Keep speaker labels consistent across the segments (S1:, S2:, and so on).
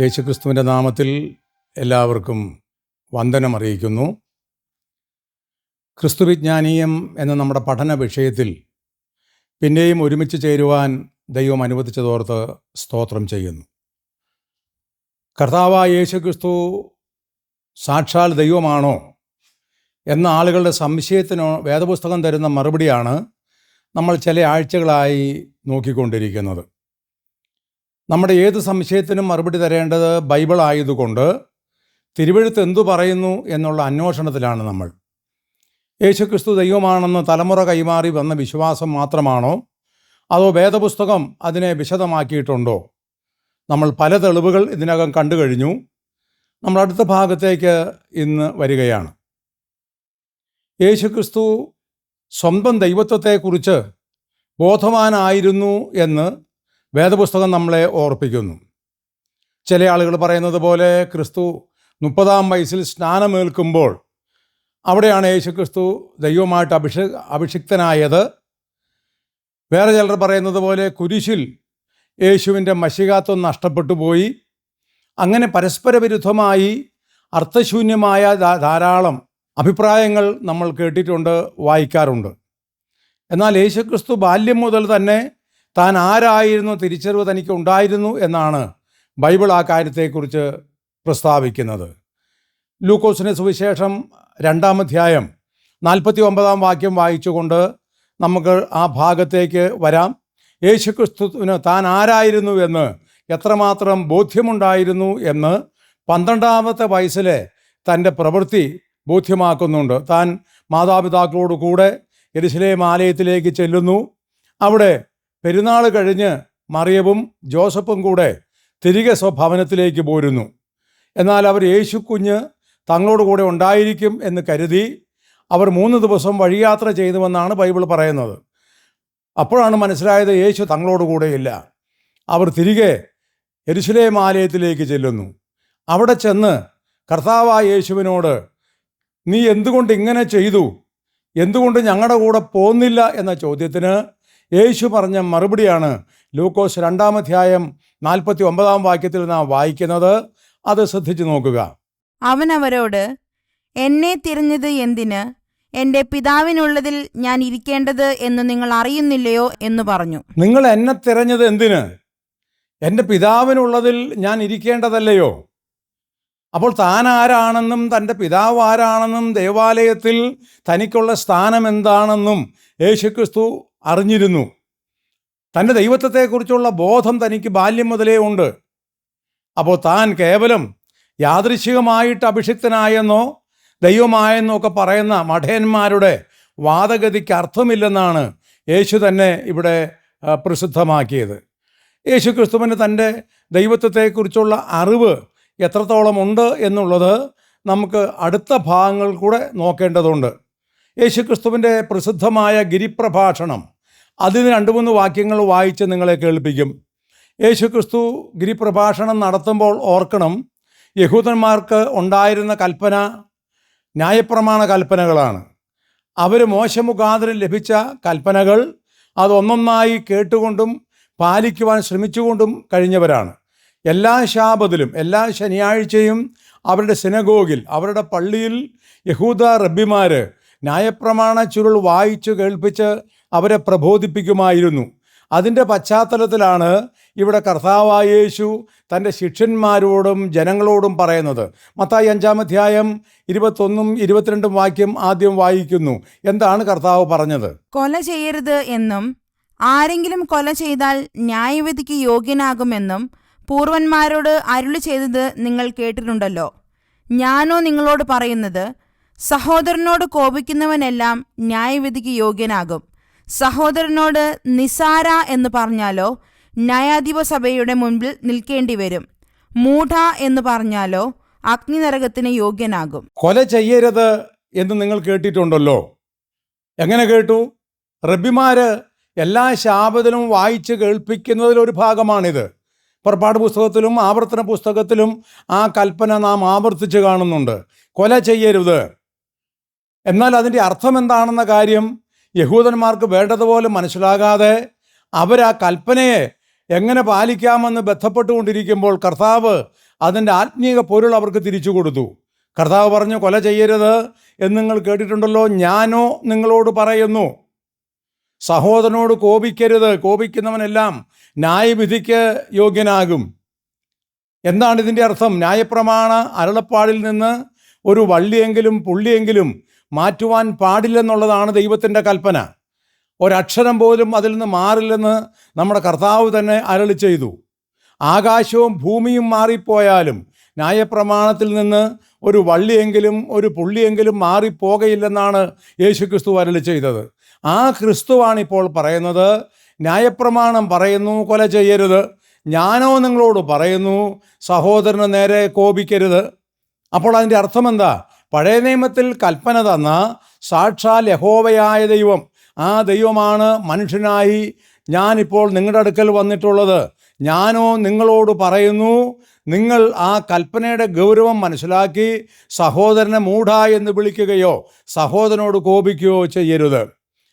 S1: യേശുക്രിസ്തുവിന്റെ നാമത്തിൽ എല്ലാവർക്കും വന്ദനം അറിയിക്കുന്നു. ക്രിസ്തുവിജ്ഞാനീയം എന്ന നമ്മുടെ പഠന വിഷയത്തിൽ പിന്നെയും ഒരുമിച്ച് ചേരുവാൻ ദൈവം അനുവദിച്ചതോർത്ത് സ്തോത്രം ചെയ്യുന്നു. കർത്താവായ യേശുക്രിസ്തു സാക്ഷാൽ ദൈവമാണോ എന്ന ആളുകളുടെ സംശയത്തിനോ വേദപുസ്തകം തരുന്ന മറുപടിയാണ് നമ്മൾ ചില ആഴ്ചകളായി നോക്കിക്കൊണ്ടിരിക്കുന്നത്. നമ്മുടെ ഏത് സംശയത്തിനും മറുപടി തരേണ്ടത് ബൈബിൾ ആയതുകൊണ്ട് തിരുവഴുത്ത് എന്തു പറയുന്നു എന്നുള്ള അന്വേഷണത്തിലാണ് നമ്മൾ. യേശുക്രിസ്തു ദൈവമാണെന്ന് തലമുറ കൈമാറി വന്ന വിശ്വാസം മാത്രമാണോ? അതോ വേദപുസ്തകം അതിനെ വിശദമാക്കിയിട്ടുണ്ടോ? നമ്മൾ പല തെളിവുകൾ ഇതിനകം കണ്ടു കഴിഞ്ഞു. നമ്മൾ അടുത്ത ഭാഗത്തേക്ക് ഇന്ന് വരികയാണ്. യേശുക്രിസ്തു സ്വന്തം ദൈവത്വത്തെക്കുറിച്ച് ബോധവാനായിരുന്നു എന്ന് വേദപുസ്തകം നമ്മളെ ഓർപ്പിക്കുന്നു. ചില ആളുകൾ പറയുന്നത് പോലെ ക്രിസ്തു മുപ്പതാം വയസ്സിൽ സ്നാനമേൽക്കുമ്പോൾ അവിടെയാണ് യേശു ക്രിസ്തു ദൈവമായിട്ട് അഭിഷ അഭിഷിക്തനായത്. വേറെ ചിലർ പറയുന്നത് പോലെ കുരിശിൽ യേശുവിന്റെ മഷികാത്വം നഷ്ടപ്പെട്ടു പോയി. അങ്ങനെ പരസ്പര വിരുദ്ധമായി അർത്ഥശൂന്യമായ ധാരാളം അഭിപ്രായങ്ങൾ നമ്മൾ കേട്ടിട്ടുണ്ട് വായിക്കാറുണ്ട്. എന്നാൽ യേശുക്രിസ്തു ബാല്യം മുതൽ തന്നെ താൻ ആരായിരുന്നു? തിരിച്ചറിവ് തനിക്ക് ഉണ്ടായിരുന്നു എന്നാണ് ബൈബിൾ ആ കാര്യത്തെക്കുറിച്ച് പ്രസ്താവിക്കുന്നത്. ലൂക്കോസിന് സുവിശേഷം രണ്ടാം അധ്യായം നാൽപ്പത്തി ഒമ്പതാം വാക്യം വായിച്ചുകൊണ്ട് നമുക്ക് ആ ഭാഗത്തേക്ക് വരാം. യേശുക്രിസ്തുവിന് താൻ ആരായിരുന്നു എന്ന് എത്രമാത്രം ബോധ്യമുണ്ടായിരുന്നു എന്ന് പന്ത്രണ്ടാമത്തെ വയസ്സിലെ തന്റെ പ്രവൃത്തി ബോധ്യമാക്കുന്നുണ്ട്. താൻ മാതാപിതാക്കളോട് കൂടെ ആലയത്തിലേക്ക് ചെല്ലുന്നു. അവിടെ പെരുന്നാൾ കഴിഞ്ഞ് മറിയവും ജോസഫും കൂടെ തിരികെ സ്വഭവനത്തിലേക്ക് പോരുന്നു. എന്നാൽ അവർ യേശു കുഞ്ഞ് തങ്ങളോട് കൂടെ ഉണ്ടായിരിക്കും എന്ന് കരുതി അവർ മൂന്ന് ദിവസം വഴിയാത്ര ചെയ്തുവെന്നാണ് ബൈബിൾ പറയുന്നത്. അപ്പോഴാണ് മനസ്സിലായത് യേശു തങ്ങളോട് കൂടെയില്ല അവർ തിരികെ എരുസലേം ആലയത്തിലേക്ക് ചെല്ലുന്നു. അവിടെ ചെന്ന് കർത്താവായ യേശുവിനോട് നീ എന്തുകൊണ്ട് ഇങ്ങനെ ചെയ്തു? എന്തുകൊണ്ട് ഞങ്ങളുടെ കൂടെ പോന്നില്ല? എന്ന ചോദ്യത്തിന് യേശു പറഞ്ഞ മറുപടിയാണ് ലൂക്കോസ് രണ്ടാം അധ്യായം നാൽപ്പത്തി ഒമ്പതാം വാക്യത്തിൽ നാം വായിക്കുന്നത്. അത് ശ്രദ്ധിച്ചു നോക്കുക.
S2: അവൻ അവരോട് എന്നെ തിരഞ്ഞത് എന്തിന്? എന്റെ പിതാവിനുള്ളതിൽ ഞാൻ ഇരിക്കേണ്ടത് എന്ന് നിങ്ങൾ അറിയുന്നില്ലയോ? എന്ന് പറഞ്ഞു.
S1: നിങ്ങൾ എന്നെ തിരഞ്ഞത് എന്തിന്? എന്റെ പിതാവിനുള്ളതിൽ ഞാൻ ഇരിക്കേണ്ടതല്ലയോ? അപ്പോൾ താൻ ആരാണെന്നും തന്റെ പിതാവ് ആരാണെന്നും ദേവാലയത്തിൽ തനിക്കുള്ള സ്ഥാനം എന്താണെന്നും യേശുക്രിസ്തു അറിഞ്ഞിരുന്നു. തന്റെ ദൈവത്വത്തെക്കുറിച്ചുള്ള ബോധം തനിക്ക് ബാല്യം മുതലേ ഉണ്ട്. അപ്പോൾ താൻ കേവലം യാദൃശികമായിട്ട് അഭിഷിക്തനായെന്നോ ദൈവമായെന്നോ ഒക്കെ പറയുന്ന മഠയന്മാരുടെ വാദഗതിക്ക് അർത്ഥമില്ലെന്നാണ് യേശു തന്നെ ഇവിടെ പ്രസിദ്ധമാക്കിയത്. യേശു ക്രിസ്തുവിന് തന്റെ ദൈവത്വത്തെക്കുറിച്ചുള്ള അറിവ് എത്രത്തോളം ഉണ്ട് എന്നുള്ളത് നമുക്ക് അടുത്ത ഭാഗങ്ങൾ കൂടെ നോക്കേണ്ടതുണ്ട്. യേശു ക്രിസ്തുവിന്റെ പ്രസിദ്ധമായ ഗിരിപ്രഭാഷണം അതിന് രണ്ട് മൂന്ന് വാക്യങ്ങൾ വായിച്ച് നിങ്ങളെ കേൾപ്പിക്കും. യേശു ക്രിസ്തു ഗിരിപ്രഭാഷണം നടത്തുമ്പോൾ ഓർക്കണം യഹൂദന്മാർക്ക് ഉണ്ടായിരുന്ന കൽപ്പന ന്യായപ്രമാണ കൽപ്പനകളാണ്. അവർ മോശമുഖാന്തരം ലഭിച്ച കൽപ്പനകൾ അതൊന്നൊന്നായി കേട്ടുകൊണ്ടും പാലിക്കുവാൻ ശ്രമിച്ചുകൊണ്ടും കഴിഞ്ഞവരാണ്. എല്ലാ ശാപത്തിലും എല്ലാ ശനിയാഴ്ചയും അവരുടെ സിനഗോഗിൽ അവരുടെ പള്ളിയിൽ യഹൂദ റബ്ബിമാർ ന്യായപ്രമാണ ചുരുൾ വായിച്ചു കേൾപ്പിച്ച് അവരെ പ്രബോധിപ്പിക്കുമായിരുന്നു. അതിന്റെ പശ്ചാത്തലത്തിലാണ് ഇവിടെ കർത്താവായ യേശു തന്റെ ശിഷ്യന്മാരോടും ജനങ്ങളോടും പറയുന്നത്. മത്തായി അഞ്ചാം അധ്യായം ഇരുപത്തൊന്നും ഇരുപത്തിരണ്ടും വാക്യം ആദ്യം വായിക്കുന്നു. എന്താണ് കർത്താവ് പറഞ്ഞത്?
S2: കൊല ചെയ്യരുത് എന്നും ആരെങ്കിലും കൊല ചെയ്താൽ ന്യായവിധിക്ക് യോഗ്യനാകുമെന്നും പൂർവന്മാരോട് അരുളി ചെയ്തത് നിങ്ങൾ കേട്ടിട്ടുണ്ടല്ലോ. ഞാനോ നിങ്ങളോട് പറയുന്നത് സഹോദരനോട് കോപിക്കുന്നവനെല്ലാം ന്യായവിധിക്ക് യോഗ്യനാകും. സഹോദരനോട് നിസാര എന്ന് പറഞ്ഞാലോ ന്യായാധിപ സഭയുടെ മുൻപിൽ നിൽക്കേണ്ടി വരും മൂഢ എന്ന് പറഞ്ഞാലോ അഗ്നിനരകത്തിന് യോഗ്യനാകും.
S1: കൊല ചെയ്യരുത് എന്ന് നിങ്ങൾ കേട്ടിട്ടുണ്ടല്ലോ. എങ്ങനെ കേട്ടു? റബ്ബിമാര് എല്ലാ ശാപത്തിലും വായിച്ച് കേൾപ്പിക്കുന്നതിലൊരു ഭാഗമാണിത്. പുറപ്പാട് പുസ്തകത്തിലും ആവർത്തന പുസ്തകത്തിലും ആ കൽപ്പന നാം ആവർത്തിച്ച് കാണുന്നുണ്ട്. കൊല ചെയ്യരുത്. എന്നാൽ അതിന്റെ അർത്ഥം എന്താണെന്ന കാര്യം യഹൂദന്മാർക്ക് വേണ്ടതുപോലെ മനസ്സിലാകാതെ അവർ ആ കൽപ്പനയെ എങ്ങനെ പാലിക്കാമെന്ന് ബന്ധപ്പെട്ടുകൊണ്ടിരിക്കുമ്പോൾ കർത്താവ് അതിന്റെ ആത്മീയ പൊരുൾ അവർക്ക് തിരിച്ചു കൊടുത്തു. കർത്താവ് പറഞ്ഞു കൊല ചെയ്യരുത് എന്ന് നിങ്ങൾ കേട്ടിട്ടുണ്ടല്ലോ ഞാനോ നിങ്ങളോട് പറയുന്നു. സഹോദരനോട് കോപിക്കരുത് കോപിക്കുന്നവനെല്ലാം ന്യായവിധിക്ക് യോഗ്യനാകും. എന്താണ് ഇതിന്റെ അർത്ഥം? ന്യായപ്രമാണ അരളപ്പാടിൽ നിന്ന് ഒരു വള്ളിയെങ്കിലും പുള്ളിയെങ്കിലും മാറ്റുവാൻ പാടില്ലെന്നുള്ളതാണ് ദൈവത്തിന്റെ കൽപ്പന. ഒരക്ഷരം പോലും അതിൽ നിന്ന് മാറില്ലെന്ന് നമ്മുടെ കർത്താവ് തന്നെ അരളി ചെയ്തു. ആകാശവും ഭൂമിയും മാറിപ്പോയാലും ന്യായപ്രമാണത്തിൽ നിന്ന് ഒരു വള്ളിയെങ്കിലും ഒരു പുള്ളിയെങ്കിലും മാറിപ്പോകയില്ലെന്നാണ് യേശു ക്രിസ്തു അരളി ചെയ്തത്. ആ ക്രിസ്തുവാണ് ഇപ്പോൾ പറയുന്നത് ന്യായപ്രമാണം പറയുന്നു കൊല ചെയ്യരുത്. ഞാനോ നിങ്ങളോട് പറയുന്നു സഹോദരന് നേരെ കോപിക്കരുത്. അപ്പോൾ അതിന്റെ അർത്ഥം എന്താ പഴയ നിയമത്തിൽ കൽപ്പന തന്ന സാക്ഷാൽ യഹോവയായ ദൈവം. ആ ദൈവമാണ് മനുഷ്യനായി ഞാനിപ്പോൾ നിങ്ങളുടെ അടുക്കൽ വന്നിട്ടുള്ളത്. ഞാനോ നിങ്ങളോട് പറയുന്നു നിങ്ങൾ ആ കൽപ്പനയുടെ ഗൗരവം മനസ്സിലാക്കി സഹോദരനെ മൂഢ എന്ന് വിളിക്കുകയോ സഹോദരനോട് കോപിക്കുകയോ ചെയ്യരുത്.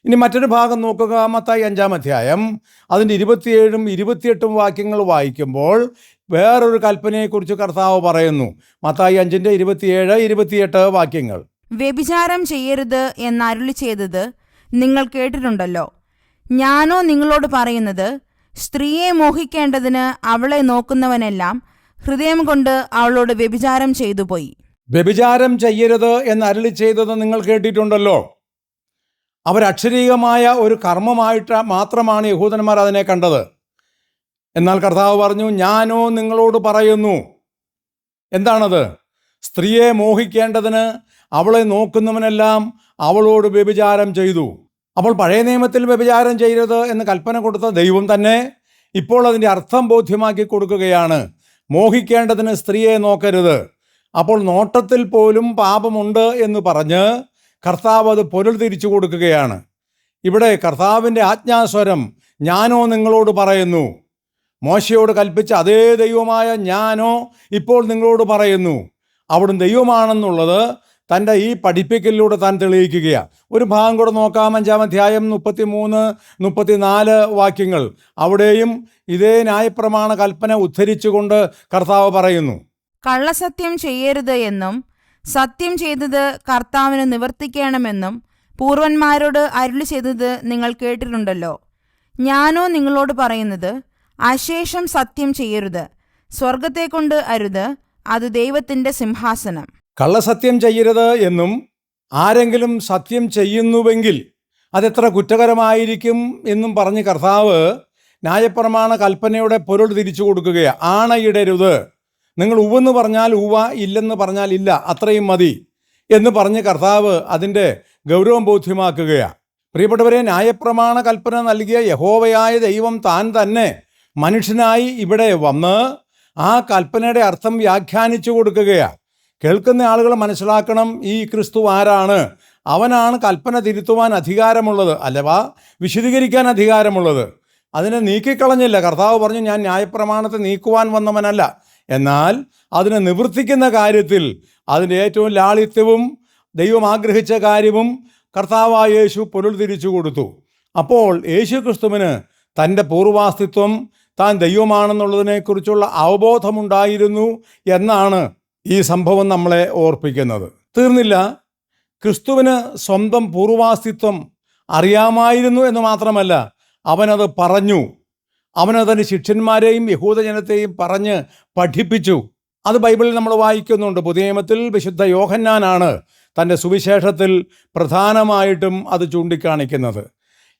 S1: ഇനി മറ്റൊരു ഭാഗം നോക്കുക മത്തായി അഞ്ചാം അധ്യായം. അതിന്റെ ഇരുപത്തിയേഴും ഇരുപത്തിയെട്ടും വാക്യങ്ങൾ വായിക്കുമ്പോൾ വേറൊരു കൽപ്പനയെക്കുറിച്ച് കർത്താവ് പറയുന്നു. മത്തായി അഞ്ചിന്റെ ഇരുപത്തിയേഴ് ഇരുപത്തിയെട്ട് വാക്യങ്ങൾ.
S2: വ്യഭിചാരം ചെയ്യരുത് എന്നരുളി ചെയ്തത് നിങ്ങൾ കേട്ടിട്ടുണ്ടല്ലോ. ഞാനോ നിങ്ങളോട് പറയുന്നത് സ്ത്രീയെ മോഹിക്കേണ്ടതിന് അവളെ നോക്കുന്നവനെല്ലാം ഹൃദയം കൊണ്ട് അവളോട് വ്യഭിചാരം ചെയ്തു പോയി.
S1: വ്യഭിചാരം ചെയ്യരുത് എന്ന് അരളി ചെയ്തത് നിങ്ങൾ കേട്ടിട്ടുണ്ടല്ലോ. അവരക്ഷരീകമായ ഒരു കർമ്മമായിട്ട് മാത്രമാണ് യഹൂദന്മാർ അതിനെ കണ്ടത്. എന്നാൽ കർത്താവ് പറഞ്ഞു ഞാനോ നിങ്ങളോട് പറയുന്നു. എന്താണത്? സ്ത്രീയെ മോഹിക്കേണ്ടതിന് അവളെ നോക്കുന്നവനെല്ലാം അവളോട് വ്യഭിചാരം ചെയ്തു. അപ്പോൾ പഴയ നിയമത്തിൽ വ്യഭിചാരം ചെയ്യരുത് എന്ന് കൽപ്പന കൊടുത്ത ദൈവം തന്നെ ഇപ്പോൾ അതിന്റെ അർത്ഥം ബോധ്യമാക്കി കൊടുക്കുകയാണ്. മോഹിക്കേണ്ടതിന് സ്ത്രീയെ നോക്കരുത്. അപ്പോൾ നോട്ടത്തിൽ പോലും പാപമുണ്ട് എന്ന് പറഞ്ഞ് കർത്താവ് അത് പൊരുൾ തിരിച്ചു കൊടുക്കുകയാണ്. ഇവിടെ കർത്താവിന്റെ ആജ്ഞാസ്വരം ഞാനോ നിങ്ങളോട് പറയുന്നു. മോശയോട് കൽപ്പിച്ച അതേ ദൈവമായ ഞാനോ ഇപ്പോൾ നിങ്ങളോട് പറയുന്നു. അവിടുന്ന് ദൈവമാണെന്നുള്ളത് തന്റെ ഈ പഠിപ്പിക്കലിലൂടെ താൻ തെളിയിക്കുകയാണ്. ഒരു ഭാഗം കൂടെ നോക്കാം. അഞ്ചാം അധ്യായം മുപ്പത്തി മൂന്ന് മുപ്പത്തിനാല് വാക്യങ്ങൾ. അവിടെയും ഇതേ ന്യായപ്രമാണ കൽപ്പന ഉദ്ധരിച്ചുകൊണ്ട് കർത്താവ് പറയുന്നു.
S2: കള്ളസത്യം ചെയ്യരുത് എന്നും സത്യം ചെയ്തത് കർത്താവിന് നിവർത്തിക്കണമെന്നും പൂർവന്മാരോട് അരുളി ചെയ്തത് നിങ്ങൾ കേട്ടിട്ടുണ്ടല്ലോ. ഞാനോ നിങ്ങളോട് പറയുന്നത് അശേഷം സത്യം ചെയ്യരുത്. സ്വർഗത്തെ കൊണ്ട് അരുത്. അത് ദൈവത്തിന്റെ സിംഹാസനം.
S1: കള്ളസത്യം ചെയ്യരുത് എന്നും ആരെങ്കിലും സത്യം ചെയ്യുന്നുവെങ്കിൽ അതെത്ര കുറ്റകരമായിരിക്കും എന്നും പറഞ്ഞ് കർത്താവ് ന്യായപ്രമാണ കൽപ്പനയുടെ പൊരുൾ തിരിച്ചു കൊടുക്കുകയാണ് ആണയിടരുത്. നിങ്ങൾ ഉവെന്ന് പറഞ്ഞാൽ ഉവ ഇല്ലെന്ന് പറഞ്ഞാൽ ഇല്ല അത്രയും മതി എന്ന് പറഞ്ഞ് കർത്താവ് അതിന്റെ ഗൗരവം ബോധ്യമാക്കുകയാണ് പ്രിയപ്പെട്ടവരെ ന്യായപ്രമാണ കൽപ്പന നൽകിയ യഹോവയായ ദൈവം താൻ തന്നെ മനുഷ്യനായി ഇവിടെ വന്ന് ആ കൽപ്പനയുടെ അർത്ഥം വ്യാഖ്യാനിച്ചു കൊടുക്കുകയാണ്. കേൾക്കുന്ന ആളുകൾ മനസ്സിലാക്കണം ഈ ക്രിസ്തു ആരാണ്. അവനാണ് കൽപ്പന തിരുത്തുവാൻ അധികാരമുള്ളത് അല്ലവാ വിശദീകരിക്കാൻ അധികാരമുള്ളത്. അതിനെ നീക്കിക്കളഞ്ഞില്ല. കർത്താവ് പറഞ്ഞു ഞാൻ ന്യായപ്രമാണത്തെ നീക്കുവാൻ വന്നവനല്ല. എന്നാൽ അതിനെ നിവർത്തിക്കുന്ന കാര്യത്തിൽ അതിന്റെ ഏറ്റവും ലാളിത്യവും ദൈവം ആഗ്രഹിച്ച കാര്യവും കർത്താവായ യേശു പൊരുൾ തിരിച്ചു കൊടുത്തു. അപ്പോൾ യേശു ക്രിസ്തുവിന് തന്റെ പൂർവാസ്തിത്വം താൻ ദൈവമാണെന്നുള്ളതിനെക്കുറിച്ചുള്ള അവബോധമുണ്ടായിരുന്നു എന്നാണ് ഈ സംഭവം നമ്മളെ ഓർപ്പിക്കുന്നത്. തീർന്നില്ല. ക്രിസ്തുവിന് സ്വന്തം പൂർവാസ്തിത്വം അറിയാമായിരുന്നു എന്ന് മാത്രമല്ല അവനത് പറഞ്ഞു. അവനതിന്റെ ശിഷ്യന്മാരെയും യഹൂദജനത്തെയും പറഞ്ഞ് പഠിപ്പിച്ചു. അത് ബൈബിളിൽ നമ്മൾ വായിക്കുന്നുണ്ട്. പുതിയ നിയമത്തിൽ വിശുദ്ധ യോഹന്നാനാണ് തന്റെ സുവിശേഷത്തിൽ പ്രധാനമായിട്ടും അത് ചൂണ്ടിക്കാണിക്കുന്നത്.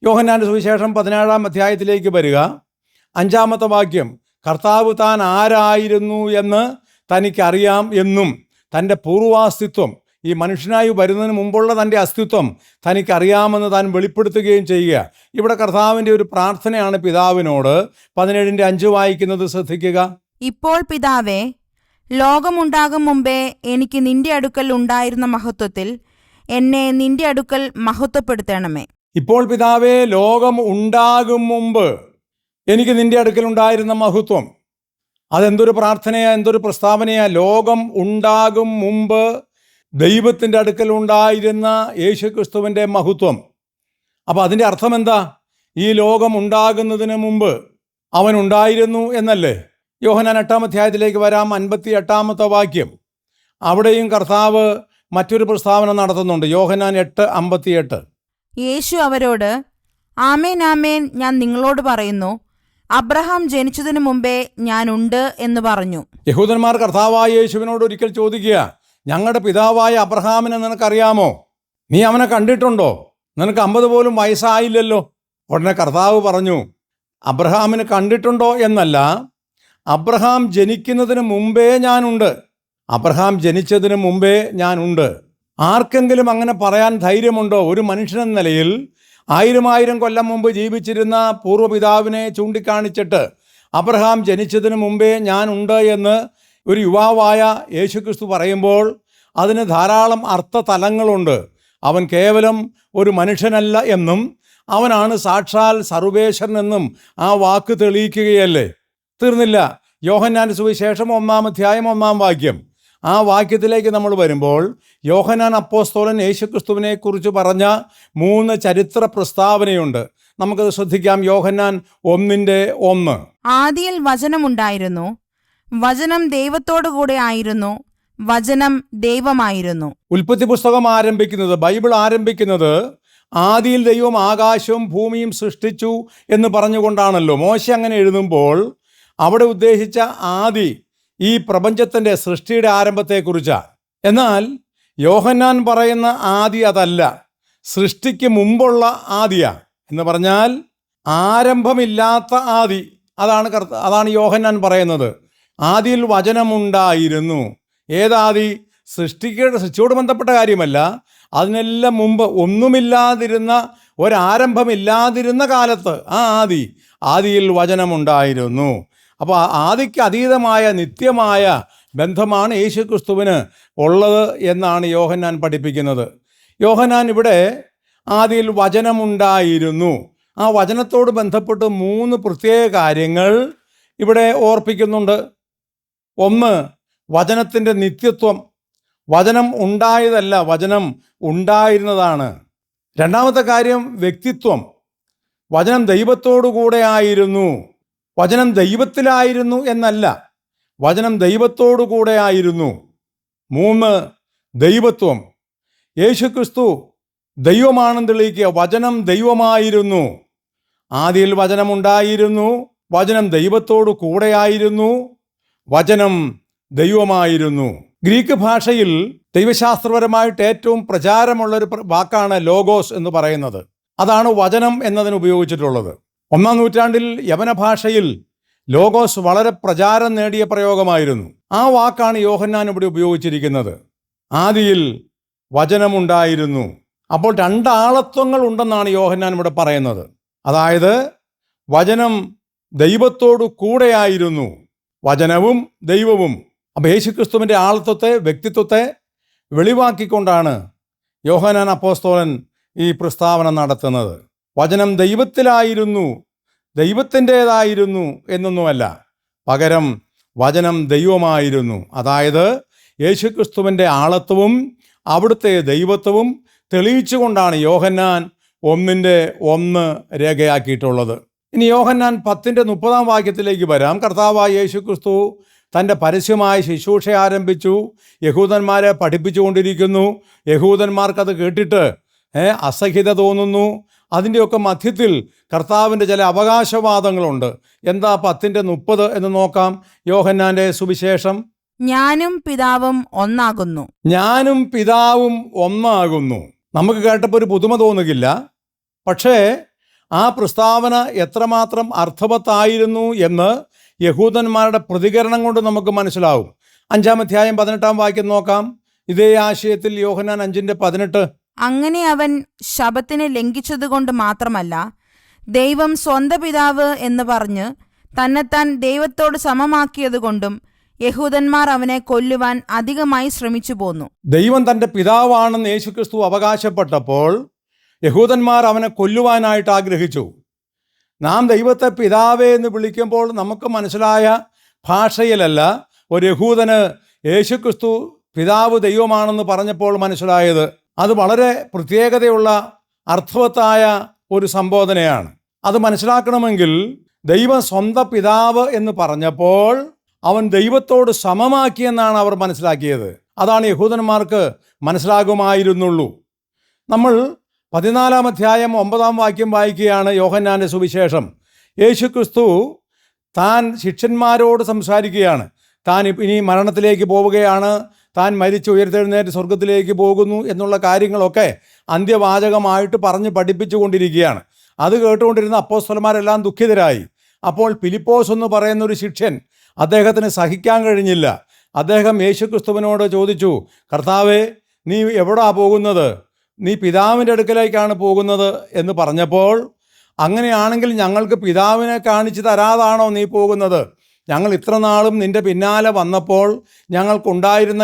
S1: യോഹന്നാന്റെ സുവിശേഷം പതിനേഴാം അധ്യായത്തിലേക്ക് വരിക. അഞ്ചാമത്തെ വാക്യം കർത്താവ് താൻ ആരായിരുന്നു എന്ന് തനിക്കറിയാം എന്നും തന്റെ പൂർവാസ്തിത്വം ഈ മനുഷ്യനായി വരുന്നതിന് മുമ്പുള്ള തന്റെ അസ്തിത്വം തനിക്കറിയാമെന്ന് താൻ വെളിപ്പെടുത്തുകയും ചെയ്യുക. ഇവിടെ കർത്താവിന്റെ ഒരു പ്രാർത്ഥനയാണ് പിതാവിനോട്. പതിനേഴിന്റെ അഞ്ച് വായിക്കുന്നത് ശ്രദ്ധിക്കുക.
S2: ഇപ്പോൾ പിതാവേ ലോകമുണ്ടാകും മുമ്പേ എനിക്ക് നിന്റെ അടുക്കൽ ഉണ്ടായിരുന്ന മഹത്വത്തിൽ എന്നെ നിന്റെ അടുക്കൽ മഹത്വപ്പെടുത്തണമേ.
S1: ഇപ്പോൾ പിതാവേ ലോകം ഉണ്ടാകും മുമ്പ് എനിക്ക് നിന്റെ അടുക്കലുണ്ടായിരുന്ന മഹത്വം. അതെന്തൊരു പ്രാർത്ഥനയാ എന്തൊരു പ്രസ്താവനയാ. ലോകം ഉണ്ടാകും മുമ്പ് ദൈവത്തിന്റെ അടുക്കൽ ഉണ്ടായിരുന്ന യേശുക്രിസ്തുവിന്റെ മഹത്വം. അപ്പോൾ അതിന്റെ അർത്ഥം എന്താ? ഈ ലോകം ഉണ്ടാകുന്നതിന് മുമ്പ് അവൻ ഉണ്ടായിരുന്നു എന്നല്ലേ? യോഹനാൻ എട്ടാം അധ്യായത്തിലേക്ക് വരാം അൻപത്തി എട്ടാമത്തെ വാക്യം. അവിടെയും കർത്താവ് മറ്റൊരു പ്രസ്താവന നടത്തുന്നുണ്ട് യോഹനാൻ എട്ട് അമ്പത്തിയെട്ട്.
S2: യേശു അവരോട് ആമേൻ ആമേൻ ഞാൻ നിങ്ങളോട് പറയുന്നു. അബ്രഹാം ജനിച്ചതിനു മുമ്പേ ഞാനുണ്ട് എന്ന് പറഞ്ഞു.
S1: യഹൂദന്മാർ കർത്താവായ യേശുവിനോട് ഒരിക്കൽ ചോദിക്കുക ഞങ്ങളുടെ പിതാവായ അബ്രഹാമിനെ നിനക്കറിയാമോ? നീ അവനെ കണ്ടിട്ടുണ്ടോ? നിനക്ക് അമ്പത് പോലും വയസ്സായില്ലല്ലോ. ഉടനെ കർത്താവ് പറഞ്ഞു അബ്രഹാമിനെ കണ്ടിട്ടുണ്ടോ എന്നല്ല. അബ്രഹാം ജനിക്കുന്നതിന് മുമ്പേ ഞാനുണ്ട്. അബ്രഹാം ജനിച്ചതിന് മുമ്പേ ഞാനുണ്ട്. ആർക്കെങ്കിലും അങ്ങനെ പറയാൻ ധൈര്യമുണ്ടോ? ഒരു മനുഷ്യനെന്ന നിലയിൽ ആയിരം ആയിരം കൊല്ലം മുമ്പ് ജീവിച്ചിരുന്ന പൂർവപിതാവിനെ ചൂണ്ടിക്കാണിച്ചിട്ട് അബ്രഹാം ജനിച്ചതിന് മുമ്പേ ഞാനുണ്ട് എന്ന് ഒരു യുവാവായ യേശുക്രിസ്തു പറയുമ്പോൾ അതിന് ധാരാളം അർത്ഥതലങ്ങളുണ്ട്. അവൻ കേവലം ഒരു മനുഷ്യനല്ല എന്നും അവനാണ് സാക്ഷാൽ സർവേശ്വരൻ എന്നും ആ വാക്ക് തെളിയിക്കുകയല്ലേ? തീർന്നില്ല. യോഹന്നാൻ സുവിശേഷം ഒന്നാം അധ്യായം ഒന്നാം വാക്യം. ആ വാക്യത്തിലേക്ക് നമ്മൾ വരുമ്പോൾ യോഹനാൻ അപ്പോസ്തോലൻ യേശുക്രിസ്തുവിനെക്കുറിച്ച് പറഞ്ഞ മൂന്ന് ചരിത്ര പ്രസ്താവനയുണ്ട്. നമുക്കത് ശ്രദ്ധിക്കാം. യോഹന്നാൻ ഒന്നിന്റെ ഒന്ന്.
S2: ആദിയിൽ വചനമുണ്ടായിരുന്നു. വചനം ദൈവത്തോടു കൂടെ ആയിരുന്നു. വചനം ദൈവമായിരുന്നു.
S1: ഉൽപ്പത്തി പുസ്തകം ആരംഭിക്കുന്നത് ബൈബിൾ ആരംഭിക്കുന്നത് ആദിയിൽ ദൈവം ആകാശവും ഭൂമിയും സൃഷ്ടിച്ചു എന്ന് പറഞ്ഞുകൊണ്ടാണല്ലോ. മോശ അങ്ങനെ എഴുതുമ്പോൾ അവിടെ ഉദ്ദേശിച്ച ആദി ഈ പ്രപഞ്ചത്തിന്റെ സൃഷ്ടിയുടെ ആരംഭത്തെക്കുറിച്ചാണ്. എന്നാൽ യോഹന്നാൻ പറയുന്ന ആദി അതല്ല സൃഷ്ടിക്ക് മുമ്പുള്ള ആദിയാ എന്ന് പറഞ്ഞാൽ ആരംഭമില്ലാത്ത ആദി അതാണ് കർത്ത അതാണ് യോഹന്നാൻ പറയുന്നത്. ആദിയിൽ വചനമുണ്ടായിരുന്നു. ഏതാദി? സൃഷ്ടിക്ക സൃഷ്ടിയോട് ബന്ധപ്പെട്ട കാര്യമല്ല. അതിനെല്ലാം മുമ്പ് ഒന്നുമില്ലാതിരുന്ന ഒരാരംഭമില്ലാതിരുന്ന കാലത്ത് ആ ആദി ആദിയിൽ വചനമുണ്ടായിരുന്നു. അപ്പോൾ ആദിക്ക് അതീതമായ നിത്യമായ ബന്ധമാണ് യേശുക്രിസ്തുവിന് ഉള്ളത് എന്നാണ് യോഹന്നാൻ പഠിപ്പിക്കുന്നത്. യോഹന്നാൻ ഇവിടെ ആദിയിൽ വചനമുണ്ടായിരുന്നു. ആ വചനത്തോട് ബന്ധപ്പെട്ട് മൂന്ന് പ്രത്യേക കാര്യങ്ങൾ ഇവിടെ ഓർപ്പിക്കുന്നുണ്ട്. ഒന്ന് വചനത്തിന്റെ നിത്യത്വം. വചനം ഉണ്ടായതല്ല വചനം ഉണ്ടായിരുന്നതാണ്. രണ്ടാമത്തെ കാര്യം വ്യക്തിത്വം. വചനം ദൈവത്തോടു കൂടെ ആയിരുന്നു. വചനം ദൈവത്തിലായിരുന്നു എന്നല്ല വചനം ദൈവത്തോടു കൂടെ ആയിരുന്നു. മൂന്ന് ദൈവത്വം. യേശുക്രിസ്തു ദൈവമാണെന്ന് തെളിയിക്കുക വചനം ദൈവമായിരുന്നു. ആദിയിൽ വചനമുണ്ടായിരുന്നു വചനം ദൈവത്തോടു കൂടെയായിരുന്നു വചനം ദൈവമായിരുന്നു. ഗ്രീക്ക് ഭാഷയിൽ ദൈവശാസ്ത്രപരമായിട്ട് ഏറ്റവും പ്രചാരമുള്ളൊരു പ്ര- വാക്കാണ് ലോഗോസ് എന്ന് പറയുന്നത്. അതാണ് വചനം എന്നതിന് ഉപയോഗിച്ചിട്ടുള്ളത്. ഒന്നാം നൂറ്റാണ്ടിൽ യവന ഭാഷയിൽ ലോഗോസ് വളരെ പ്രചാരം നേടിയ പ്രയോഗമായിരുന്നു. ആ വാക്കാണ് യോഹന്നാൻ ഇവിടെ ഉപയോഗിച്ചിരിക്കുന്നത്. ആദിയിൽ വചനമുണ്ടായിരുന്നു. അപ്പോൾ രണ്ടാളത്വങ്ങൾ ഉണ്ടെന്നാണ് യോഹന്നാൻ ഇവിടെ പറയുന്നത്. അതായത് വചനം ദൈവത്തോടു കൂടെയായിരുന്നു. വചനവും ദൈവവും. അപ്പോൾ യേശുക്രിസ്തുവിന്റെ ആളത്വത്തെ വ്യക്തിത്വത്തെ വെളിവാക്കിക്കൊണ്ടാണ് യോഹനാൻ അപ്പോസ്തോലൻ ഈ പ്രസ്താവന നടത്തുന്നത്. വചനം ദൈവത്തിലായിരുന്നു ദൈവത്തിന്റേതായിരുന്നു എന്നൊന്നുമല്ല. പകരം വചനം ദൈവമായിരുന്നു. അതായത് യേശുക്രിസ്തുവിന്റെ ആളത്വവും അവിടുത്തെ ദൈവത്വവും തെളിയിച്ചുകൊണ്ടാണ് യോഹന്നാൻ ഒന്നിന്റെ ഒന്ന് രേഖയാക്കിയിട്ടുള്ളത്. ഇനി യോഹന്നാൻ പത്തിന്റെ മുപ്പതാം വാക്യത്തിലേക്ക് വരാം. കർത്താവായ യേശുക്രിസ്തു തന്റെ പരസ്യമായ ശുശ്രൂഷ ആരംഭിച്ചു. യഹൂദന്മാരെ പഠിപ്പിച്ചുകൊണ്ടിരിക്കുന്നു. യഹൂദന്മാർക്കത് കേട്ടിട്ട് അസഹ്യത തോന്നുന്നു. അതിന്റെയൊക്കെ മധ്യത്തിൽ കർത്താവിന്റെ ചില അവകാശവാദങ്ങളുണ്ട്. എന്താ പത്തിന്റെ മുപ്പത് എന്ന് നോക്കാം. യോഹന്നാന്റെ സുവിശേഷം.
S2: ഞാനും പിതാവും ഒന്നാകുന്നു.
S1: ഞാനും പിതാവും ഒന്നാകുന്നു. നമുക്ക് കേട്ടപ്പോൾ ഒരു പുതുമ തോന്നുകില്ല. പക്ഷേ ആ പ്രസ്താവന എത്രമാത്രം അർത്ഥവത്തായിരുന്നു എന്ന് യഹൂദന്മാരുടെ പ്രതികരണം കൊണ്ട് നമുക്ക് മനസ്സിലാവും. അഞ്ചാം അധ്യായം പതിനെട്ടാം വാക്യം നോക്കാം. ഇതേ ആശയത്തിൽ യോഹനാൻ അഞ്ചിന്റെ പതിനെട്ട്
S2: അങ്ങനെ അവൻ ശബത്തിനെ ലംഘിച്ചതുകൊണ്ട് മാത്രമല്ല ദൈവം സ്വന്ത പിതാവ് എന്ന് പറഞ്ഞ് തന്നെത്താൻ ദൈവത്തോട് സമമാക്കിയതുകൊണ്ടും യഹൂദന്മാർ അവനെ കൊല്ലുവാൻ അധികമായി ശ്രമിച്ചു പോന്നു.
S1: ദൈവം തന്റെ പിതാവാണെന്ന് യേശുക്രിസ്തു അവകാശപ്പെട്ടപ്പോൾ യഹൂദന്മാർ അവനെ കൊല്ലുവാനായിട്ട് ആഗ്രഹിച്ചു. നാം ദൈവത്തെ പിതാവേ എന്ന് വിളിക്കുമ്പോൾ നമുക്ക് മനസ്സിലായ ഭാഷയിലല്ല ഒരു യഹൂദന് യേശുക്രിസ്തു പിതാവ് ദൈവമാണെന്ന് പറഞ്ഞപ്പോൾ മനസ്സിലായത് അത് വളരെ പ്രത്യേകതയുള്ള അർത്ഥവത്തായ ഒരു സംബോധനയാണ്. അത് മനസ്സിലാക്കണമെങ്കിൽ ദൈവം സ്വന്തം പിതാവ് എന്ന് പറഞ്ഞപ്പോൾ അവൻ ദൈവത്തോട് സമമാക്കിയെന്നാണ് അവർ മനസ്സിലാക്കിയത്. അതാണ് യഹൂദന്മാർക്ക് മനസ്സിലാകുമായിരുന്നുള്ളൂ. നമ്മൾ പതിനാലാം അധ്യായം ഒമ്പതാം വാക്യം വായിക്കുകയാണ് യോഹന്നാന്റെ സുവിശേഷം. യേശു ക്രിസ്തു താൻ ശിഷ്യന്മാരോട് സംസാരിക്കുകയാണ്. താൻ ഇനി മരണത്തിലേക്ക് പോവുകയാണ്. താൻ മരിച്ച് ഉയർത്തെഴുന്നേറ്റ് സ്വർഗത്തിലേക്ക് പോകുന്നു എന്നുള്ള കാര്യങ്ങളൊക്കെ അന്ത്യവാചകമായിട്ട് പറഞ്ഞ് പഠിപ്പിച്ചു കൊണ്ടിരിക്കുകയാണ് അത് കേട്ടുകൊണ്ടിരുന്ന അപ്പോസ്തലന്മാരെല്ലാം ദുഃഖിതരായി. അപ്പോൾ ഫിലിപ്പോസ് എന്ന് പറയുന്ന ഒരു ശിക്ഷൻ അദ്ദേഹത്തിന് സഹിക്കാൻ കഴിഞ്ഞില്ല. അദ്ദേഹം യേശുക്രിസ്തുവിനോട് ചോദിച്ചു കർത്താവേ നീ എവിടാ പോകുന്നത്? നീ പിതാവിന്റെ അടുക്കലേക്കാണ് പോകുന്നത്? എന്ന് പറഞ്ഞപ്പോൾ അങ്ങനെയാണെങ്കിൽ ഞങ്ങൾക്ക് പിതാവിനെ കാണിച്ചു തരാതാണോ നീ പോകുന്നത്? ഞങ്ങൾ ഇത്ര നാളും നിന്റെ പിന്നാലെ വന്നപ്പോൾ ഞങ്ങൾക്കുണ്ടായിരുന്ന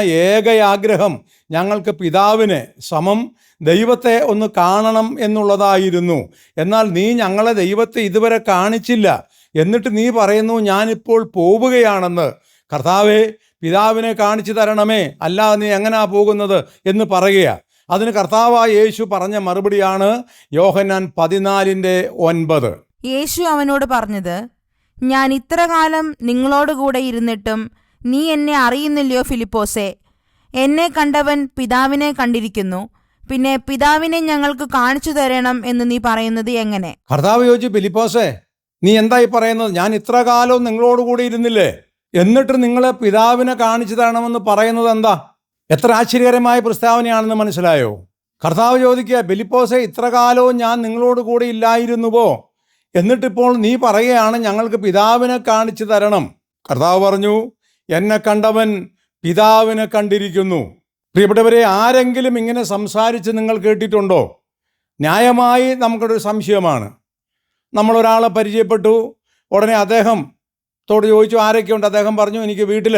S1: ആഗ്രഹം ഞങ്ങൾക്ക് പിതാവിനെ സമം ദൈവത്തെ ഒന്ന് കാണണം എന്നുള്ളതായിരുന്നു. എന്നാൽ നീ ഞങ്ങളെ ദൈവത്തെ ഇതുവരെ കാണിച്ചില്ല. എന്നിട്ട് നീ പറയുന്നു ഞാനിപ്പോൾ പോവുകയാണെന്ന്. കർത്താവെ പിതാവിനെ കാണിച്ചു തരണമേ. അല്ലാതെ നീ എങ്ങനെയാ പോകുന്നത്? എന്ന് പറയുക. അതിന് കർത്താവായ യേശു പറഞ്ഞ മറുപടിയാണ് യോഹന്നാൻ പതിനാലിന്റെ ഒൻപത്.
S2: യേശു അവനോട് പറഞ്ഞത് ഞാൻ ഇത്ര കാലം നിങ്ങളോടുകൂടെ ഇരുന്നിട്ടും നീ എന്നെ അറിയുന്നില്ലയോ ഫിലിപ്പോസേ? എന്നെ കണ്ടവൻ പിതാവിനെ കണ്ടിരിക്കുന്നു. പിന്നെ പിതാവിനെ ഞങ്ങൾക്ക് കാണിച്ചു തരണം എന്ന് നീ പറയുന്നത് എങ്ങനെ?
S1: കർത്താവ് ചോദിച്ചു ഫിലിപ്പോസേ നീ എന്തായി പറയുന്നത്? ഞാൻ ഇത്ര കാലവും നിങ്ങളോടുകൂടി ഇരുന്നില്ലേ? എന്നിട്ട് നിങ്ങളെ പിതാവിനെ കാണിച്ചു തരണമെന്ന് പറയുന്നത് എന്താ? എത്ര ആശ്ചര്യകരമായ പ്രസ്താവനയാണെന്ന് മനസ്സിലായോ? കർത്താവ് ചോദിക്കുക ബലിപ്പോസെ ഇത്ര കാലവും ഞാൻ നിങ്ങളോട് കൂടി ഇല്ലായിരുന്നുവോ? എന്നിട്ടിപ്പോൾ നീ പറയുകയാണ് ഞങ്ങൾക്ക് പിതാവിനെ കാണിച്ചു തരണം. കർത്താവ് പറഞ്ഞു എന്നെ കണ്ടവൻ പിതാവിനെ കണ്ടിരിക്കുന്നു. പ്രിയപ്പെട്ടവരെ ആരെങ്കിലും ഇങ്ങനെ സംസാരിച്ച് നിങ്ങൾ കേട്ടിട്ടുണ്ടോ? ന്യായമായി നമുക്കൊരു സംശയമാണ്. നമ്മളൊരാളെ പരിചയപ്പെട്ടു. ഉടനെ അദ്ദേഹം തോട് ചോദിച്ചു ആരൊക്കെയുണ്ട്? അദ്ദേഹം പറഞ്ഞു എനിക്ക് വീട്ടിൽ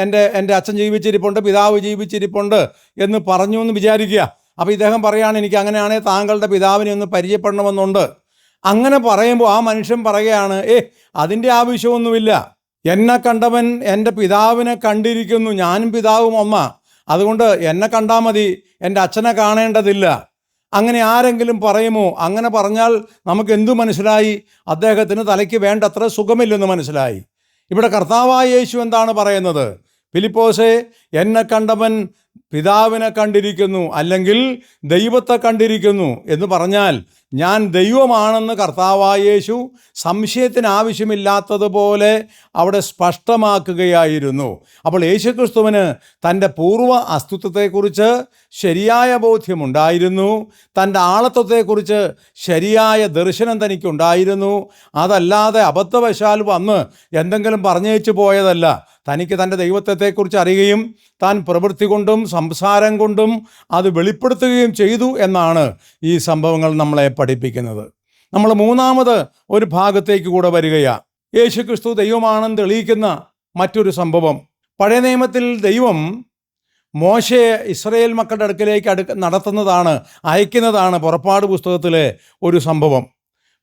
S1: എന്റെ എന്റെ അച്ഛൻ ജീവിച്ചിരിപ്പുണ്ട് പിതാവ് ജീവിച്ചിരിപ്പുണ്ട് എന്ന് പറഞ്ഞു എന്ന് വിചാരിക്കുക. അപ്പോൾ ഇദ്ദേഹം പറയാണ് എനിക്ക് അങ്ങനെയാണെങ്കിൽ താങ്കളുടെ പിതാവിനെ ഒന്ന് പരിചയപ്പെടണമെന്നുണ്ട്. അങ്ങനെ പറയുമ്പോൾ ആ മനുഷ്യൻ പറയുകയാണ് ഏ അതിന്റെ ആവശ്യമൊന്നുമില്ല. എന്നെ കണ്ടവൻ എന്റെ പിതാവിനെ കണ്ടിരിക്കുന്നു. ഞാനും പിതാവും അമ്മ. അതുകൊണ്ട് എന്നെ കണ്ടാൽ മതി. എന്റെ അച്ഛനെ കാണേണ്ടതില്ല. അങ്ങനെ ആരെങ്കിലും പറയുമോ? അങ്ങനെ പറഞ്ഞാൽ നമുക്ക് എന്തു മനസ്സിലായി? അദ്ദേഹത്തിന് തലയ്ക്ക് വേണ്ടത്ര സുഖമില്ലെന്ന് മനസ്സിലായി. ഇവിടെ കർത്താവായ യേശു എന്താണ് പറയുന്നത്? ഫിലിപ്പോസെ എന്നെ കണ്ടവൻ പിതാവിനെ കണ്ടിരിക്കുന്നു. അല്ലെങ്കിൽ ദൈവത്തെ കണ്ടിരിക്കുന്നു. എന്ന് പറഞ്ഞാൽ ഞാൻ ദൈവമാണെന്ന് കർത്താവായേശു സംശയത്തിന് ആവശ്യമില്ലാത്തതുപോലെ അവിടെ സ്പഷ്ടമാക്കുകയായിരുന്നു. അപ്പോൾ യേശുക്രിസ്തുവിന് തന്റെ പൂർവ അസ്തിത്വത്തെക്കുറിച്ച് ശരിയായ ബോധ്യമുണ്ടായിരുന്നു. തന്റെ ആളത്വത്തെക്കുറിച്ച് ശരിയായ ദർശനം തനിക്കുണ്ടായിരുന്നു. അതല്ലാതെ അബദ്ധവശാൽ വന്ന് എന്തെങ്കിലും പറഞ്ഞേച്ചു പോയതല്ല. തനിക്ക് തന്റെ ദൈവത്വത്തെക്കുറിച്ച് അറിയുകയും താൻ പ്രവൃത്തി കൊണ്ടും സംസാരം കൊണ്ടും അത് വെളിപ്പെടുത്തുകയും ചെയ്തു എന്നാണ് ഈ സംഭവങ്ങൾ നമ്മളെ പഠിപ്പിക്കുന്നത്. നമ്മൾ മൂന്നാമത് ഒരു ഭാഗത്തേക്ക് കൂടെ വരികയാണ് യേശുക്രിസ്തു ദൈവമാണെന്ന് തെളിയിക്കുന്ന മറ്റൊരു സംഭവം. പഴയ നിയമത്തിൽ ദൈവം മോശയെ ഇസ്രയേൽ മക്കളുടെ അടുക്കലേക്ക് അടുക്ക നടത്തുന്നതാണ് അയക്കുന്നതാണ് പുറപ്പാട് പുസ്തകത്തിലെ ഒരു സംഭവം.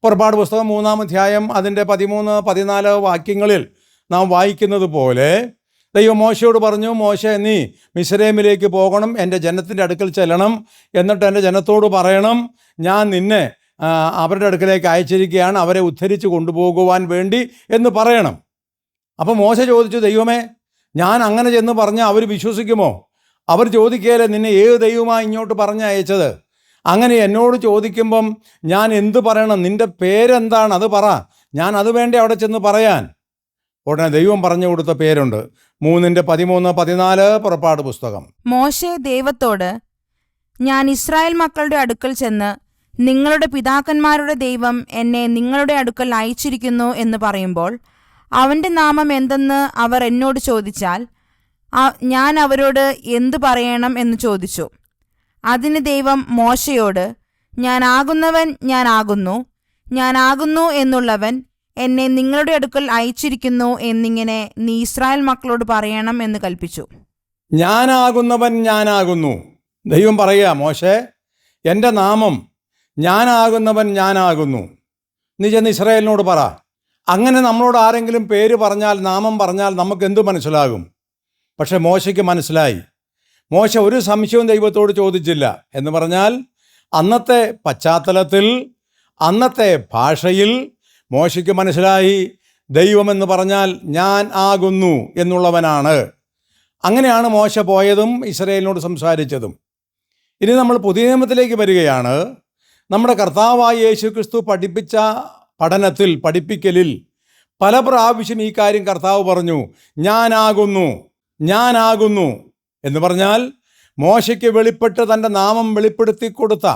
S1: പുറപ്പാട് പുസ്തകം മൂന്നാം അധ്യായം അതിന്റെ പതിമൂന്ന് പതിനാല് വാക്യങ്ങളിൽ നാം വായിക്കുന്നത് പോലെ ദൈവം മോശയോട് പറഞ്ഞു മോശ നീ മിസ്രൈമിലേക്ക് പോകണം എന്റെ ജനത്തിന്റെ അടുക്കൽ ചെല്ലണം എന്നിട്ട് എന്റെ ജനത്തോട് പറയണം ഞാൻ നിന്നെ അവരുടെ അടുക്കലേക്ക് അയച്ചിരിക്കുകയാണ് അവരെ ഉദ്ധരിച്ച് കൊണ്ടുപോകുവാൻ വേണ്ടി എന്ന് പറയണം. അപ്പോൾ മോശ ചോദിച്ചു ദൈവമേ ഞാൻ അങ്ങനെ ചെന്ന് പറഞ്ഞാൽ അവർ വിശ്വസിക്കുമോ? അവർ ചോദിക്കുകയല്ലേ നിന്നെ ഏത് ദൈവമായി ഇങ്ങോട്ട് പറഞ്ഞു അയച്ചത് അങ്ങനെ എന്നോട് ചോദിക്കുമ്പം ഞാൻ എന്ത് പറയണം? നിന്റെ പേരെന്താണ്? അത് പറ. ഞാൻ അത് വേണ്ടി അവിടെ ചെന്ന് പറയാൻ. ഉടനെ ദൈവം പറഞ്ഞു കൊടുത്ത പേരുണ്ട്. മൂന്നിന്റെ പതിമൂന്ന് പതിനാല് പുറപ്പാട് പുസ്തകം.
S2: മോശെ ദൈവത്തോട് ഞാൻ ഇസ്രായേൽ മക്കളുടെ അടുക്കൽ ചെന്ന് നിങ്ങളുടെ പിതാക്കന്മാരുടെ ദൈവം എന്നെ നിങ്ങളുടെ അടുക്കൽ അയച്ചിരിക്കുന്നു എന്ന് പറയുമ്പോൾ അവന്റെ നാമം എന്തെന്ന് അവർ എന്നോട് ചോദിച്ചാൽ ഞാൻ അവരോട് എന്തു പറയണം എന്ന് ചോദിച്ചു. അതിന് ദൈവം മോശയോട് ആകുന്നു ഞാൻ ആകുന്നു എന്നുള്ളവൻ എന്നെ നിങ്ങളുടെ അടുക്കൽ അയച്ചിരിക്കുന്നു എന്നിങ്ങനെ നീ ഇസ്രായേൽ മക്കളോട് പറയണം എന്ന് കൽപ്പിച്ചു.
S1: ഞാനാകുന്നവൻ ഞാനാകുന്നു. ദൈവം പറയുക മോശേ എന്റെ നാമം ഞാനാകുന്നവൻ ഞാനാകുന്നു. നീ ചെന്ന് ഇസ്രായേലിനോട് പറ. അങ്ങനെ നമ്മളോട് ആരെങ്കിലും പേര് പറഞ്ഞാൽ നാമം പറഞ്ഞാൽ നമുക്ക് എന്തു മനസ്സിലാകും? പക്ഷെ മോശയ്ക്ക് മനസ്സിലായി. മോശ ഒരു സംശയവും ദൈവത്തോട് ചോദിച്ചില്ല എന്ന് പറഞ്ഞാൽ അന്നത്തെ പശ്ചാത്തലത്തിൽ അന്നത്തെ ഭാഷയിൽ മോശയ്ക്ക് മനസ്സിലായി ദൈവമെന്ന് പറഞ്ഞാൽ ഞാൻ ആകുന്നു എന്നുള്ളവനാണ്. അങ്ങനെയാണ് മോശ പോയതും ഇസ്രയേലിനോട് സംസാരിച്ചതും. ഇനി നമ്മൾ പുതിയ നിയമത്തിലേക്ക് വരികയാണ്. നമ്മുടെ കർത്താവായ യേശു ക്രിസ്തു പഠിപ്പിച്ച പഠനത്തിൽ പഠിപ്പിക്കലിൽ പല പ്രാവശ്യം ഈ കാര്യം കർത്താവ് പറഞ്ഞു ഞാനാകുന്നു ഞാനാകുന്നു എന്ന് പറഞ്ഞാൽ മോശയ്ക്ക് വെളിപ്പെട്ട് തന്റെ നാമം വെളിപ്പെടുത്തി കൊടുത്ത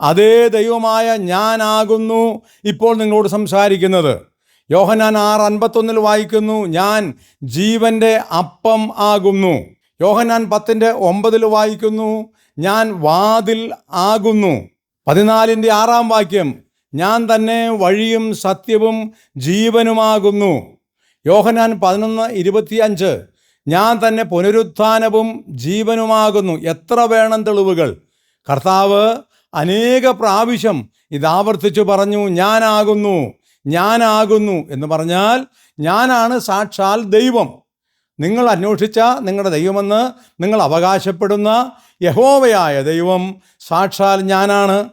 S1: അതേ ദൈവമായ ഞാനാകുന്നു ഇപ്പോൾ നിങ്ങളോട് സംസാരിക്കുന്നത്. യോഹനാൻ ആറ് അൻപത്തൊന്നിൽ വായിക്കുന്നു ഞാൻ ജീവന്റെ അപ്പം ആകുന്നു. യോഹനാൻ പത്തിന്റെ ഒമ്പതിൽ വായിക്കുന്നു ഞാൻ വാതിൽ ആകുന്നു. പതിനാലിന്റെ ആറാം വാക്യം ഞാൻ തന്നെ വഴിയും സത്യവും ജീവനുമാകുന്നു. യോഹനാൻ പതിനൊന്ന് ഇരുപത്തിയഞ്ച് ഞാൻ തന്നെ പുനരുത്ഥാനവും ജീവനുമാകുന്നു. എത്ര വേണം തെളിവുകൾ? കർത്താവ് അനേക പ്രാവശ്യം ഇതാവർത്തിച്ചു പറഞ്ഞു ഞാനാകുന്നു ഞാനാകുന്നു എന്ന് പറഞ്ഞാൽ ഞാനാണ് സാക്ഷാൽ ദൈവം. നിങ്ങൾ അന്വേഷിച്ച നിങ്ങളുടെ ദൈവമെന്ന് നിങ്ങൾ അവകാശപ്പെടുന്ന യഹോവയായ ദൈവം സാക്ഷാൽ ഞാനാണ്.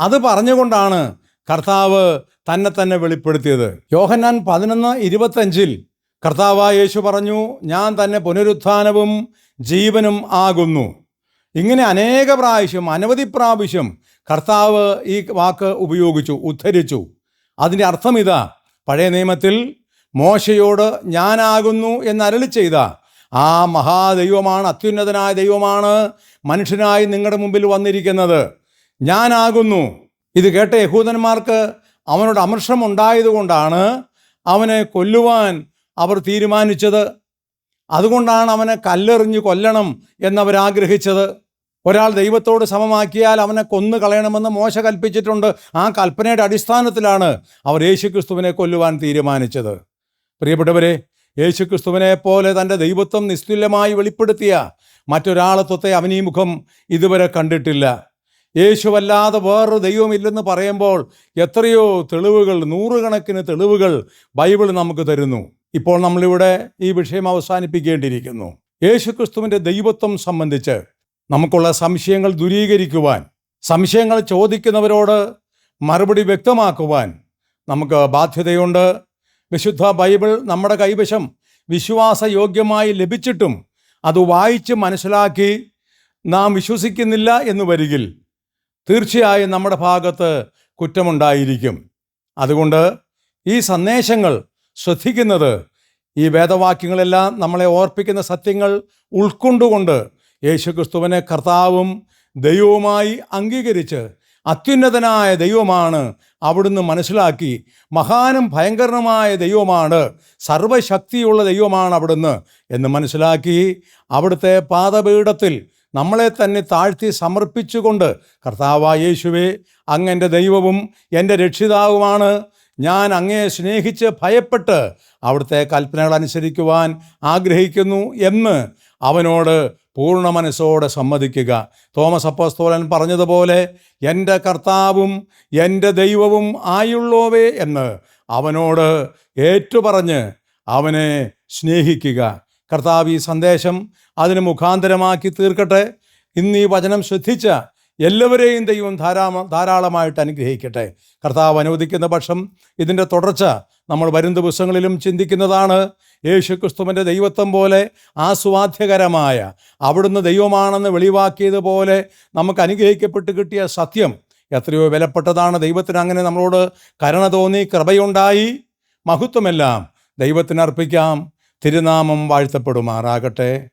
S1: അത് പറഞ്ഞുകൊണ്ടാണ് കർത്താവ് തന്നെ തന്നെ വെളിപ്പെടുത്തിയത്. യോഹന്നാൻ പതിനൊന്ന് ഇരുപത്തഞ്ചിൽ കർത്താവായ യേശു പറഞ്ഞു ഞാൻ തന്നെ പുനരുത്ഥാനവും ജീവനും ആകുന്നു. ഇങ്ങനെ അനേക പ്രാവശ്യം അനവധി പ്രാവശ്യം കർത്താവ് ഈ വാക്ക് ഉപയോഗിച്ചു ഉദ്ധരിച്ചു. അതിന്റെ അർത്ഥം ഇതാ പഴയ നിയമത്തിൽ മോശയോട് ഞാനാകുന്നു എന്ന് അരളി ചെയ്ത ആ മഹാദൈവമാണ് അത്യുന്നതനായ ദൈവമാണ് മനുഷ്യനായി നിങ്ങളുടെ മുമ്പിൽ വന്നിരിക്കുന്നത്. ഞാനാകുന്നു. ഇത് കേട്ട യഹൂദന്മാർക്ക് അവനോട് അമർഷം ഉണ്ടായതുകൊണ്ടാണ് അവനെ കൊല്ലുവാൻ അവർ തീരുമാനിച്ചത്. അതുകൊണ്ടാണ് അവനെ കല്ലെറിഞ്ഞ് കൊല്ലണം എന്നവരാഗ്രഹിച്ചത്. ഒരാൾ ദൈവത്തോട് സമമാക്കിയാൽ അവനെ കൊന്നു കളയണമെന്ന് മോശ കൽപ്പിച്ചിട്ടുണ്ട്. ആ കൽപ്പനയുടെ അടിസ്ഥാനത്തിലാണ് അവർ യേശുക്രിസ്തുവിനെ കൊല്ലുവാൻ തീരുമാനിച്ചത്. പ്രിയപ്പെട്ടവരെ യേശുക്രിസ്തുവിനെ പോലെ തന്റെ ദൈവത്വം നിസ്തുല്യമായി വെളിപ്പെടുത്തിയ മറ്റൊരാളത്വത്തെ അവനീ മുഖം ഇതുവരെ കണ്ടിട്ടില്ല. യേശുവല്ലാതെ വേറൊരു ദൈവമില്ലെന്ന് പറയുമ്പോൾ എത്രയോ തെളിവുകൾ നൂറുകണക്കിന് തെളിവുകൾ ബൈബിൾ നമുക്ക് തരുന്നു. ഇപ്പോൾ നമ്മളിവിടെ ഈ വിഷയം അവസാനിപ്പിക്കേണ്ടിയിരിക്കുന്നു. യേശുക്രിസ്തുവിന്റെ ദൈവത്വം സംബന്ധിച്ച് നമുക്കുള്ള സംശയങ്ങൾ ദൂരീകരിക്കുവാൻ സംശയങ്ങൾ ചോദിക്കുന്നവരോട് മറുപടി വ്യക്തമാക്കുവാൻ നമുക്ക് ബാധ്യതയുണ്ട്. വിശുദ്ധ ബൈബിൾ നമ്മുടെ കൈവശം വിശ്വാസയോഗ്യമായി ലഭിച്ചിട്ടും അത് വായിച്ച് മനസ്സിലാക്കി നാം വിശ്വസിക്കുന്നില്ല എന്ന് വരികിൽ തീർച്ചയായും നമ്മുടെ ഭാഗത്ത് കുറ്റമുണ്ടായിരിക്കും. അതുകൊണ്ട് ഈ സന്ദേശങ്ങൾ ശ്രദ്ധിക്കുന്നത്. ഈ വേദവാക്യങ്ങളെല്ലാം നമ്മളെ ഓർപ്പിക്കുന്ന സത്യങ്ങൾ ഉൾക്കൊണ്ടുകൊണ്ട് യേശുക്രിസ്തുവിനെ കർത്താവും ദൈവവുമായി അംഗീകരിച്ച് അത്യുന്നതനായ ദൈവമാണ് അവിടുന്ന് മനസ്സിലാക്കി മഹാനും ഭയങ്കരനുമായ ദൈവമാണ് സർവശക്തിയുള്ള ദൈവമാണ് അവിടുന്ന് എന്ന് മനസ്സിലാക്കി അവിടുത്തെ പാദപീഠത്തിൽ നമ്മളെ തന്നെ താഴ്ത്തി സമർപ്പിച്ചുകൊണ്ട് കർത്താവായ യേശുവേ അങ്ങന്റെ ദൈവവും എന്റെ രക്ഷിതാവുമാണ് ഞാൻ അങ്ങയെ സ്നേഹിച്ച് ഭയപ്പെട്ട് അവിടുത്തെ കൽപ്പനകൾ അനുസരിക്കുവാൻ ആഗ്രഹിക്കുന്നു എന്ന് അവനോട് പൂർണ മനസ്സോടെ സമ്മതിക്കുക. തോമസ് അപ്പോസ്തോലൻ പറഞ്ഞതുപോലെ എന്റെ കർത്താവും എന്റെ ദൈവവും ആയുള്ളോവേ എന്ന് അവനോട് ഏറ്റുപറഞ്ഞ് അവനെ സ്നേഹിക്കുക. കർത്താവ് ഈ സന്ദേശം അതിന് മുഖാന്തരമാക്കി തീർക്കട്ടെ. ഇന്ന് ഈ വചനം ശ്രദ്ധിച്ച എല്ലാവരെയും ദൈവം ധാരാളം ധാരാളമായിട്ട് അനുഗ്രഹിക്കട്ടെ. കർത്താവ് അനുവദിക്കുന്ന പക്ഷം ഇതിന്റെ തുടർച്ച നമ്മൾ വരും ദിവസങ്ങളിലും ചിന്തിക്കുന്നതാണ്. യേശു ക്രിസ്തുവിന്റെ ദൈവത്വം പോലെ ആസ്വാദ്യകരമായ അവിടുന്ന് ദൈവമാണെന്ന് വെളിവാക്കിയതുപോലെ നമുക്ക് അനുഗ്രഹിക്കപ്പെട്ട് കിട്ടിയ സത്യം എത്രയോ വിലപ്പെട്ടതാണ്. ദൈവത്തിന് അങ്ങനെ നമ്മളോട് കരുണ തോന്നി കൃപയുണ്ടായി. മഹത്വമെല്ലാം ദൈവത്തിന് അർപ്പിക്കാം. തിരുനാമം വാഴ്ത്തപ്പെടുമാറാകട്ടെ.